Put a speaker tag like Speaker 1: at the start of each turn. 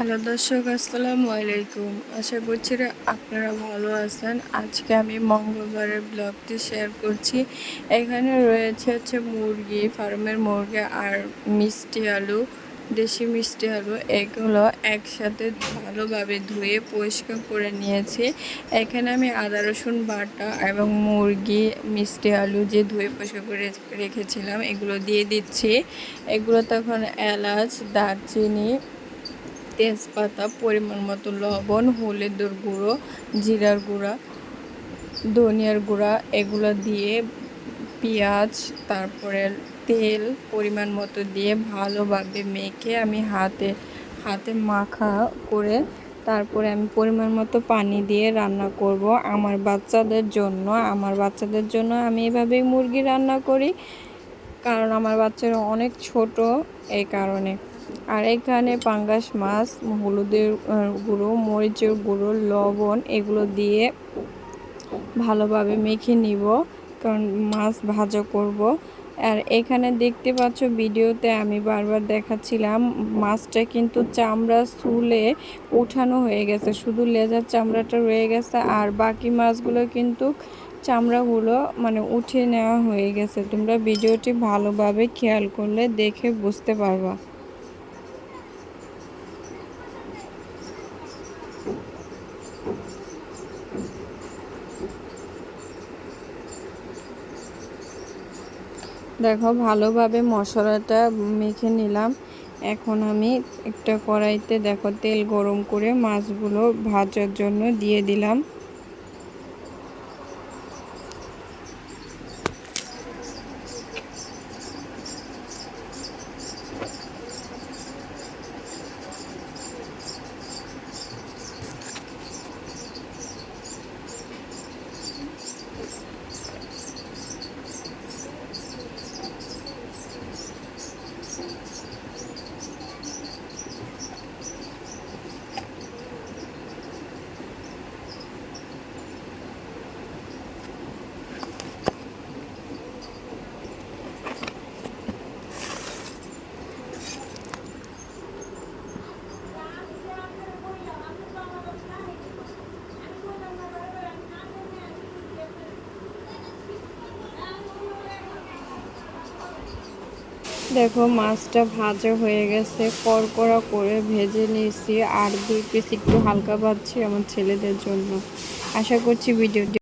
Speaker 1: Hello দর্শক, আসসালামু আলাইকুম। আশা করছি আপনারা ভালো আছেন। আজকে আমি মঙ্গলবারের ব্লগটি শেয়ার করছি। এখানে রয়েছে হচ্ছে মুরগি, ফার্মের মুরগি আর মিষ্টি আলু, দেশি মিষ্টি আলু। এগুলো একসাথে ভালোভাবে ধুয়ে পরিষ্কার করে নিয়েছি। এখানে আমি আদা, রসুন, বাটা এবং মুরগি, মিষ্টি আলু যে ধুয়ে পরিষ্কার করে রেখেছিলাম, এগুলো দিয়ে দিচ্ছি। এগুলো তখন এলাচ, দারচিনি তেজপাতা, পরিমাণ মতো লবণ, হলুদের গুঁড়ো, জিরার গুঁড়া, ধনিয়ার গুঁড়া, এগুলো দিয়ে পেঁয়াজ, তারপরে তেল পরিমাণ মতো দিয়ে ভালোভাবে মেখে আমি হাতে হাতে মাখা করে তারপরে আমি পরিমাণ মতো পানি দিয়ে রান্না করব। আমার বাচ্চাদের জন্য, আমার বাচ্চাদের জন্য আমি এভাবেই মুরগি রান্না করি, কারণ আমার বাচ্চারা অনেক ছোট, এই কারণে। আর এখানে পাঙ্গাস মাছ, হলুদের গুঁড়ো, মরিচের গুঁড়ো, লবণ, এগুলো দিয়ে ভালোভাবে মেখে নিব, কারণ মাছ ভাজা করব। আর এখানে দেখতে পাচ্ছ ভিডিওতে আমি বারবার দেখাচ্ছিলাম, মাছটা কিন্তু চামড়া চুলে উঠানো হয়ে গেছে, শুধু লেজার চামড়াটা রয়ে গেছে, আর বাকি মাছগুলো কিন্তু চামড়াগুলো মানে উঠে নেওয়া হয়ে গেছে। তোমরা ভিডিওটি ভালোভাবে খেয়াল করলে দেখে বুঝতে পারবা। দেখো, ভালোভাবে মশলাটা মেখে নিলাম। এখন আমি একটা কড়াইতে দেখো তেল গরম করে মাছগুলো ভাজার জন্য দিয়ে দিলাম। দেখো, মাছটা ভাজা হয়ে গেছে। কড়কড়া করে ভেজে নিয়েছি। আর দুই পিস একটু হালকা ভাজছি আমার ছেলেদের জন্য। আশা করছি ভিডিওটি